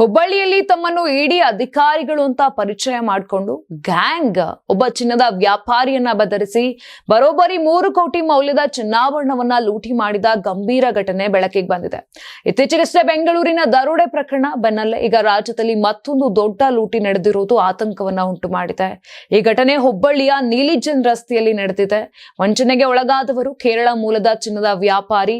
ಹುಬ್ಬಳ್ಳಿಯಲ್ಲಿ ತಮ್ಮನ್ನು ಇಡಿ ಅಧಿಕಾರಿಗಳು ಅಂತ ಪರಿಚಯ ಮಾಡಿಕೊಂಡು ಗ್ಯಾಂಗ್ ಒಬ್ಬ ಚಿನ್ನದ ವ್ಯಾಪಾರಿಯನ್ನ ಬೆದರಿಸಿ ಬರೋಬ್ಬರಿ ಮೂರು ಕೋಟಿ ಮೌಲ್ಯದ ಚಿನ್ನಾಭರಣವನ್ನ ಲೂಟಿ ಮಾಡಿದ ಗಂಭೀರ ಘಟನೆ ಬೆಳಕಿಗೆ ಬಂದಿದೆ. ಇತ್ತೀಚೆಗಷ್ಟೇ ಬೆಂಗಳೂರಿನ ದರೋಡೆ ಪ್ರಕರಣ ಬೆನ್ನಲ್ಲೇ ಈಗ ರಾಜ್ಯದಲ್ಲಿ ಮತ್ತೊಂದು ದೊಡ್ಡ ಲೂಟಿ ನಡೆದಿರುವುದು ಆತಂಕವನ್ನ ಉಂಟು ಮಾಡಿದೆ. ಈ ಘಟನೆ ಹುಬ್ಬಳ್ಳಿಯ ನೀಲಿಜನ್ ರಸ್ತೆಯಲ್ಲಿ ನಡೆದಿದೆ. ವಂಚನೆಗೆ ಒಳಗಾದವರು ಕೇರಳ ಮೂಲದ ಚಿನ್ನದ ವ್ಯಾಪಾರಿ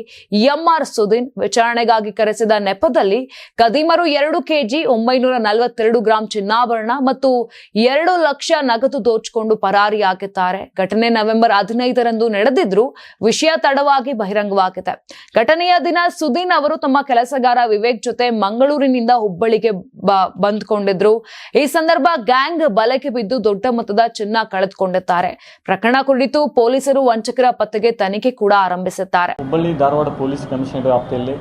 ಎಂಆರ್ ಸುದೀನ್, ವಿಚಾರಣೆಗಾಗಿ ಕರೆಸಿದ ನೆಪದಲ್ಲಿ ಕದೀಮರು ಎರಡು ಕೆಜಿ ಒಂಬೈನೂರ ನಲವತ್ತೆರಡು ಗ್ರಾಂ ಚಿನ್ನಾಭರಣ ಮತ್ತು ಎರಡು ಲಕ್ಷ ನಗದು ದೋಚಿಕೊಂಡು ಪರಾರಿಯಾಗಿದ್ದಾರೆ ಘಟನೆ ನವೆಂಬರ್ ಹದಿನೈದರಂದು ನಡೆದಿದ್ರು ವಿಷಯ ತಡವಾಗಿ ಬಹಿರಂಗವಾಗಿದೆ. ಘಟನೆಯ ದಿನ ಸುದೀನ್ ಅವರು ತಮ್ಮ ಕೆಲಸಗಾರ ವಿವೇಕ್ ಜೊತೆ ಮಂಗಳೂರಿನಿಂದ ಹುಬ್ಬಳ್ಳಿಗೆ ಬಂದ್ಕೊಂಡಿದ್ರು. ಈ ಸಂದರ್ಭ ಗ್ಯಾಂಗ್ ಬಲಕ್ಕೆ ಬಿದ್ದು ದೊಡ್ಡ ಮೊತ್ತದ ಚಿನ್ನ ಕಳೆದುಕೊಂಡಿದ್ದಾರೆ. ಪ್ರಕರಣ ಕುರಿತು ಪೊಲೀಸರು ವಂಚಕರ ಪತ್ತೆಗೆ ತನಿಖೆ ಕೂಡ ಆರಂಭಿಸುತ್ತಾರೆ ಹುಬ್ಬಳ್ಳಿ ಧಾರವಾಡ ಪೊಲೀಸ್ ಕಮಿಷನರ್ ವ್ಯಾಪ್ತಿಯಲ್ಲಿ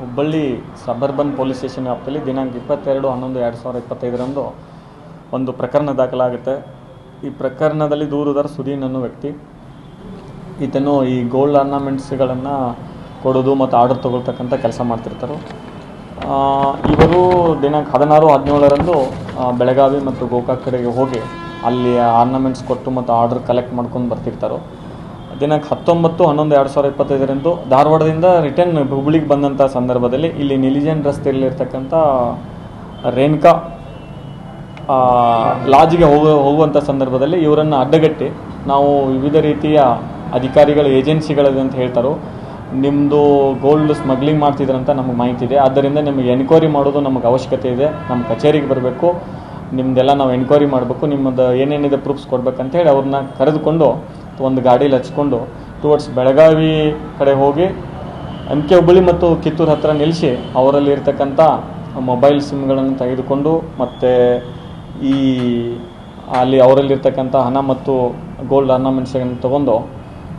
ಹುಬ್ಬಳ್ಳಿ ಸಬರ್ಬನ್ ಪೊಲೀಸ್ ಸ್ಟೇಷನ್ ವ್ಯಾಪ್ತಿಯಲ್ಲಿ ದಿನಾಂಕ ಇಪ್ಪತ್ತೆರಡು, ಹನ್ನೊಂದು, ಎರಡು ಸಾವಿರದ ಇಪ್ಪತ್ತೈದರಂದು ಒಂದು ಪ್ರಕರಣ ದಾಖಲಾಗುತ್ತೆ. ಈ ಪ್ರಕರಣದಲ್ಲಿ ದೂರುದಾರ ಸುದೀನ್ ಅನ್ನೋ ವ್ಯಕ್ತಿ, ಈತನು ಈ ಗೋಲ್ಡ್ ಆರ್ನಮೆಂಟ್ಸ್ಗಳನ್ನು ಕೊಡೋದು ಮತ್ತು ಆರ್ಡರ್ ತೊಗೊಳ್ತಕ್ಕಂಥ ಕೆಲಸ ಮಾಡ್ತಿರ್ತಾರೆ. ಇವರು ದಿನಾಂಕ ಹದಿನಾರು, ಹದಿನೇಳರಂದು ಬೆಳಗಾವಿ ಮತ್ತು ಗೋಕಾಕ್ ಕಡೆಗೆ ಹೋಗಿ ಅಲ್ಲಿ ಆರ್ನಮೆಂಟ್ಸ್ ಕೊಟ್ಟು ಮತ್ತು ಆರ್ಡರ್ ಕಲೆಕ್ಟ್ ಮಾಡ್ಕೊಂಡು ಬರ್ತಿರ್ತಾರೆ. ದಿನಾಂಕ ಹತ್ತೊಂಬತ್ತು, ಹನ್ನೊಂದು, ಎರಡು ಸಾವಿರದ ಇಪ್ಪತ್ತೈದರಂದು ಧಾರವಾಡದಿಂದ ರಿಟರ್ನ್ ಹುಬ್ಳಿಗೆ ಬಂದಂಥ ಸಂದರ್ಭದಲ್ಲಿ ಇಲ್ಲಿ ನಿಲಿಜನ್ ರಸ್ತೆಯಲ್ಲಿರ್ತಕ್ಕಂಥ ರೇಣುಕಾ ಲಾಡ್ಜಿಗೆ ಹೋಗೋ ಹೋಗುವಂಥ ಸಂದರ್ಭದಲ್ಲಿ ಇವರನ್ನು ಅಡ್ಡಗಟ್ಟಿ ನಾವು ವಿವಿಧ ರೀತಿಯ ಅಧಿಕಾರಿಗಳು ಏಜೆನ್ಸಿಗಳಿದೆ ಅಂತ ಹೇಳ್ತಾರೋ ನಿಮ್ಮದು ಗೋಲ್ಡ್ ಸ್ಮಗ್ಲಿಂಗ್ ಮಾಡ್ತಿದ್ರಂತ ನಮಗೆ ಮಾಹಿತಿ ಇದೆ. ಆದ್ದರಿಂದ ನಿಮಗೆ ಎನ್ಕ್ವೈರಿ ಮಾಡೋದು ನಮಗೆ ಅವಶ್ಯಕತೆ ಇದೆ. ನಮ್ಮ ಕಚೇರಿಗೆ ಬರಬೇಕು. ನಿಮ್ಮದೆಲ್ಲ ನಾವು ಎನ್ಕ್ವೈರಿ ಮಾಡಬೇಕು. ನಿಮ್ಮದು ಏನೇನಿದೆ ಪ್ರೂಫ್ಸ್ ಕೊಡಬೇಕಂತ ಹೇಳಿ ಅವ್ರನ್ನ ಕರೆದುಕೊಂಡು ಒಂದು ಗಾಡೀಲಿ ಹಚ್ಕೊಂಡು ಟುವರ್ಡ್ಸ್ ಬೆಳಗಾವಿ ಕಡೆ ಹೋಗಿ ಅಂಕೆ ಹುಬ್ಬಳ್ಳಿ ಮತ್ತು ಕಿತ್ತೂರು ಹತ್ತಿರ ನಿಲ್ಲಿಸಿ ಅವರಲ್ಲಿ ಇರ್ತಕ್ಕಂಥ ಮೊಬೈಲ್ ಸಿಮ್ಗಳನ್ನು ತೆಗೆದುಕೊಂಡು ಮತ್ತು ಈ ಅಲ್ಲಿ ಅವರಲ್ಲಿರ್ತಕ್ಕಂಥ ಹಣ ಮತ್ತು ಗೋಲ್ಡ್ ಆರ್ನಮೆಂಟ್ಸ್ಗಳನ್ನು ತೊಗೊಂಡು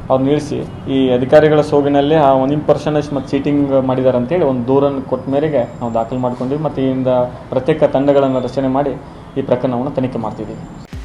ಅವ್ರು ನಿಲ್ಲಿಸಿ ಈ ಅಧಿಕಾರಿಗಳ ಸೋಗಿನಲ್ಲಿ ಆ ಒಂದು ಪರ್ಸೆಂಟೇಜ್ ಮತ್ತು ಚೀಟಿಂಗ್ ಮಾಡಿದ್ದಾರೆ ಅಂತೇಳಿ ಒಂದು ದೂರನ್ನು ಕೊಟ್ಟ ಮೇರೆಗೆ ನಾವು ದಾಖಲು ಮಾಡ್ಕೊಂಡ್ವಿ. ಮತ್ತು ಇಂದ ಪ್ರತ್ಯೇಕ ತಂಡಗಳನ್ನು ರಚನೆ ಮಾಡಿ ಈ ಪ್ರಕರಣವನ್ನು ತನಿಖೆ ಮಾಡ್ತಿದ್ದೀವಿ.